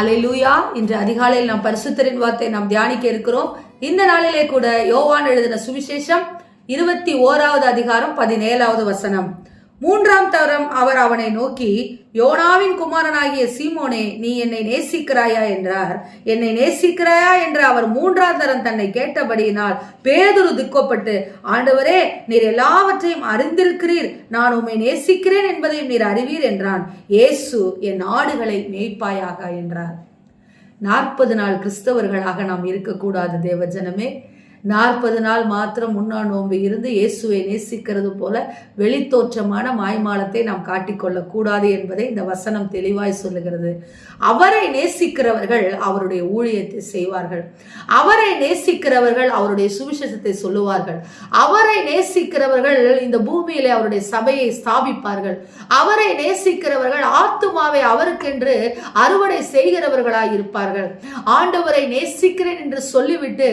ஹalleluya. இன்று அதிகாலையில் நாம் பரிசுத்தரின் வார்த்தை நாம் தியானிக்க இருக்கிறோம். இந்த நாளிலே கூட யோவான் எழுதின சுவிசேஷம் இருபத்தி ஓராவது அதிகாரம் பதினேழாவது வசனம். மூன்றாம் தரம் அவர் அவனை நோக்கி யோனாவின் குமாரனாகிய சீமோனே நீ என்னை நேசிக்கிறாயா என்றார். என்னை நேசிக்கிறாயா என்று அவர் மூன்றாம் தரம் தன்னை கேட்டபடியினால் பேதுரு துக்கப்பட்டு ஆண்டவரே நீர் எல்லாவற்றையும் அறிந்திருக்கிறீர். நான் உம்மை நேசிக்கிறேன் என்பதையும் நீர் அறிவீர் என்றான். இயேசு என் ஆடுகளை மேய்ப்பாயாக என்றார். நாற்பது நாள் கிறிஸ்தவர்களாக நாம் இருக்கக்கூடாது தேவஜனமே. நாற்பது நாள் மாத்திரம் முன்னாள் நோன்பு இருந்து இயேசுவை நேசிக்கிறது போல வெளித்தோற்றமான மாய்மாலத்தை நாம் காட்டிக்கொள்ளக்கூடாது என்பதை இந்த வசனம் தெளிவாய் சொல்லுகிறது. அவரை நேசிக்கிறவர்கள் அவருடைய ஊழியத்தை செய்வார்கள். அவரை நேசிக்கிறவர்கள் அவருடைய சுவிசேஷத்தை சொல்லுவார்கள். அவரை நேசிக்கிறவர்கள் இந்த பூமியிலே அவருடைய சபையை ஸ்தாபிப்பார்கள். அவரை நேசிக்கிறவர்கள் ஆத்துமாவை அவருக்கென்று அறுவடை செய்கிறவர்களாய் இருப்பார்கள். ஆண்டவரை நேசிக்கிறேன் என்று சொல்லிவிட்டு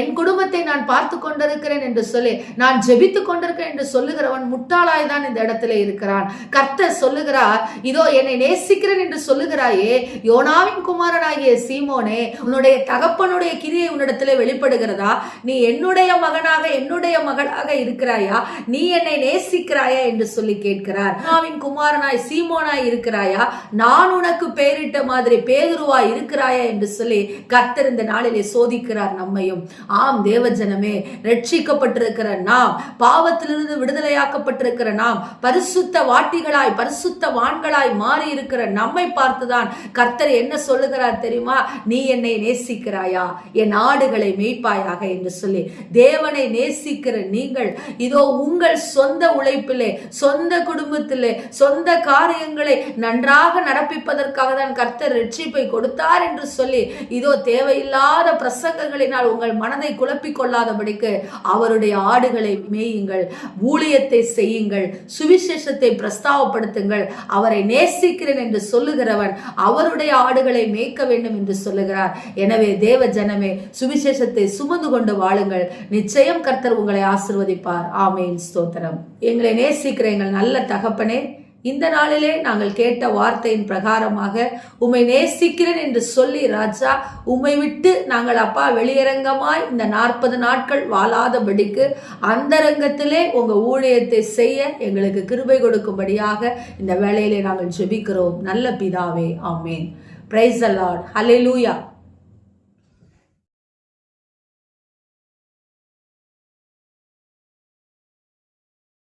என் குடும்பத்தை நான் பார்த்து கொண்டிருக்கிறேன் என்று சொல்லி நான் ஜெபித்து கொண்டிருக்கிறேன் என்று சொல்லுகிறவன் முட்டாளாய் தான் இந்த இடத்துல இருக்கிறான். கர்த்தர் சொல்லுகிறார் இதோ என்னை நேசிக்கிறேன் என்று சொல்லுகிறாயே யோனாவின் குமாரனாகிய சீமோனே உன்னுடைய தகப்பனுடைய கிரியை உன்னிடத்திலே வெளிப்படுகிறதா? நீ என்னுடைய மகனாக என்னுடைய மகளாக இருக்கிறாயா? நீ என்னை நேசிக்கிறாயா? என்று சொல்லி கேட்கிறார். யோனாவின் குமாரனாய் சீமோனாய் இருக்கிறாயா? நான் உனக்கு பெயரிட்ட மாதிரி பேதுருவாய் இருக்கிறாயா? என்று சொல்லி கர்த்தர் இந்த நாளிலே சோதிக்கிறார் நம்மையும். ஆம் தேவஜனமே ரட்சிக்கப்பட்டிருக்கிற நாம் பாவத்திலிருந்து விடுதலையாக்கப்பட்டிருக்கிற நாம் பரிசுத்த வாட்டிகளாய் பரிசுத்த வான்களாய் மாறி இருக்கிற நம்மை பார்த்துதான் கர்த்தர் என்ன சொல்லுகிறார் தெரியுமா? நீ என்னை நேசிக்கிறாயா? என் ஆடுகளை மேய்ப்பாயாக என்று சொல்லி. தேவனை நேசிக்கிற நீங்கள் இதோ உங்கள் சொந்த உழைப்பிலே சொந்த குடும்பத்திலே சொந்த காரியங்களை நன்றாக நடப்பிப்பதற்காக தான் கர்த்தர் ரட்சிப்பை கொடுத்தார் என்று சொல்லி இதோ தேவையில்லாத பிரசங்கங்களினால் உங்கள் மனதை குழப்பிக் கொள்ளாதபடிக்கு அவருடைய ஆடுகளை மேயுங்கள் ஊழியத்தை செய்யுங்கள் சுவிசேஷத்தை பிரஸ்தாவப்படுத்துங்கள். அவரை நேசிக்கிறேன் என்று சொல்லுகிறவன் அவருடைய ஆடுகளை மேய்க்க வேண்டும் என்று சொல்லுகிறார். எனவே தேவ ஜனமே சுவிசேஷத்தை சுமந்து கொண்டு வாழுங்கள். நிச்சயம் கர்த்தர் உங்களை ஆசிர்வதிப்பார். ஆமேன். ஸ்தோத்திரம். எங்களை நேசிக்கிற எங்கள் நல்ல தகப்பனே இந்த நாளிலே நாங்கள் கேட்ட வார்த்தையின் பிரகாரமாக உம்மை நேசிக்கிறேன் என்று சொல்லி ராஜா உம்மை விட்டு நாங்கள் அப்பா வெளியரங்கமாய் இந்த நாற்பது நாட்கள் வாழாதபடிக்கு அந்தரங்கத்திலே உங்க ஊழியத்தை செய்ய எங்களுக்கு கிருபை கொடுக்கும்படியாக இந்த வேலையிலே நாங்கள் ஜெபிக்கிறோம். நல்ல பிதாவே ஆமேன். பிரைஸ் அலாட் ஹalleluya